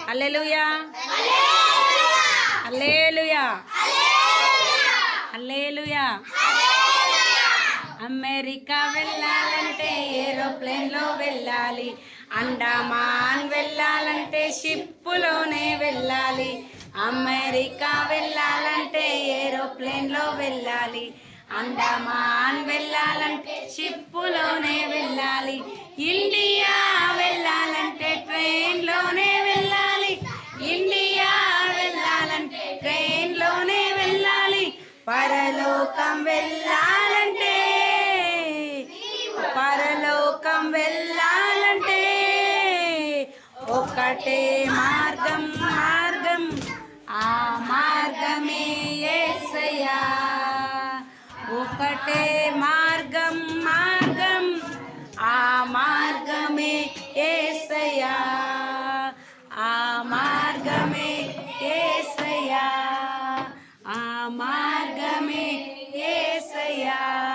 Alleluia. అల్లేలుయా. అల్లేలుయా. America వెళ్ళాలంటే ఏరోప్లేన్లో వెళ్ళాలి. అండమాన్ వెళ్ళాలంటే షిప్పులోనే వెళ్ళాలి. అమెరికా వెళ్ళాలంటే ఏరోప్లేన్లో వెళ్ళాలి. అండమాన్ వెళ్ళాలంటే షిప్పులోనే వెళ్ళాలి. ఇండియా పరలోకం వెళ్ళాలంటే పరలోకం వెళ్ళాలంటే ఒకటే మార్గం మార్గం ఆ మార్గమే యేసయ్యా ఒకటే మార్గం మార్గం ఆ మార్గమే యేసయ్యా ఆ మార్గమే yeah.